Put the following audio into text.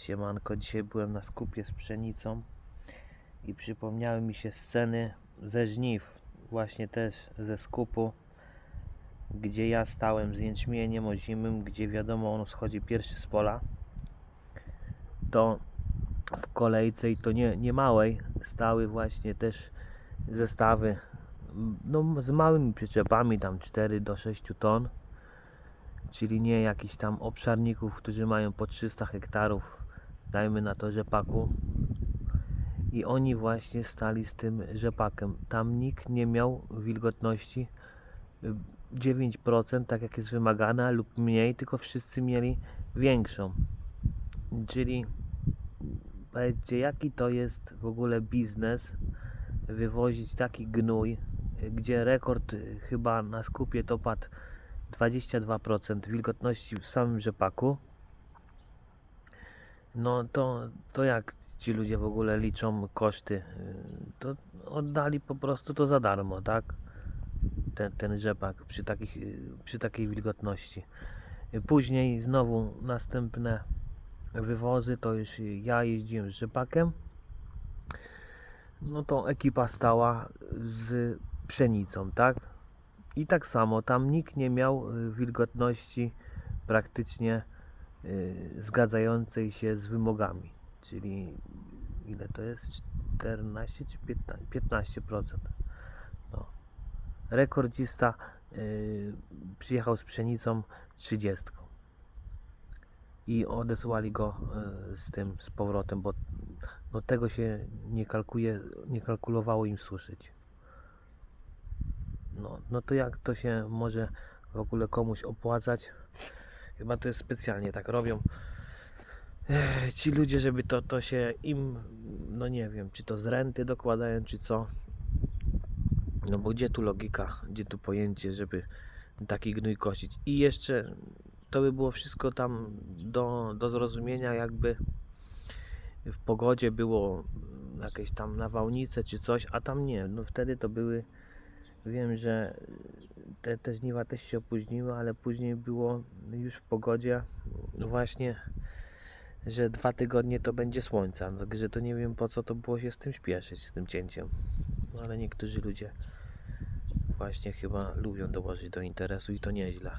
Siemanko, dzisiaj byłem na skupie z pszenicą i przypomniały mi się sceny ze żniw, właśnie też ze skupu, gdzie ja stałem z jęczmieniem ozimym, gdzie wiadomo on schodzi pierwszy z pola. To w kolejce i to nie, nie małej stały właśnie też zestawy no, z małymi przyczepami, tam 4 do 6 ton czyli nie jakichś tam obszarników, którzy mają po 300 hektarów, dajmy na to rzepaku. I oni właśnie stali z tym rzepakiem. Tam nikt nie miał wilgotności y, 9%, tak jak jest wymagane, lub mniej, tylko wszyscy mieli większą. Czyli powiedzcie, jaki to jest w ogóle biznes wywozić taki gnój, y, gdzie rekord y, chyba na skupie to padł 22% wilgotności w samym rzepaku. No to, to jak ci ludzie w ogóle liczą koszty? To oddali po prostu to za darmo, tak? Ten, ten rzepak przy, takich, przy takiej wilgotności. Później znowu następne wywozy, to już ja jeździłem z rzepakiem. No to ekipa stała z pszenicą, tak? I tak samo, tam nikt nie miał y, wilgotności praktycznie zgadzającej się z wymogami. Czyli ile to jest? 14 czy 15%? 15%. No. Rekordzista y, przyjechał z pszenicą 30. I odesłali go y, z tym z powrotem, bo no, tego się nie kalkuje, nie kalkulowało im suszyć. No, no to jak to się może w ogóle komuś opłacać? Chyba to jest specjalnie tak robią. Ech, Ci ludzie, żeby to, to się im, no nie wiem, czy to z renty dokładają, czy co. No bo gdzie tu logika, gdzie tu pojęcie, żeby taki gnój kosić? I jeszcze to by było wszystko tam do, do zrozumienia, jakby w pogodzie było jakieś tam nawałnice czy coś, a tam nie. No wtedy to były Wiem, że te, te żniwa też się opóźniły, ale później było już w pogodzie właśnie, że dwa tygodnie to będzie słońca. No, Także to nie wiem po co to było się z tym śpieszyć, z tym cięciem. No, ale niektórzy ludzie właśnie chyba lubią dołożyć do interesu i to nieźle.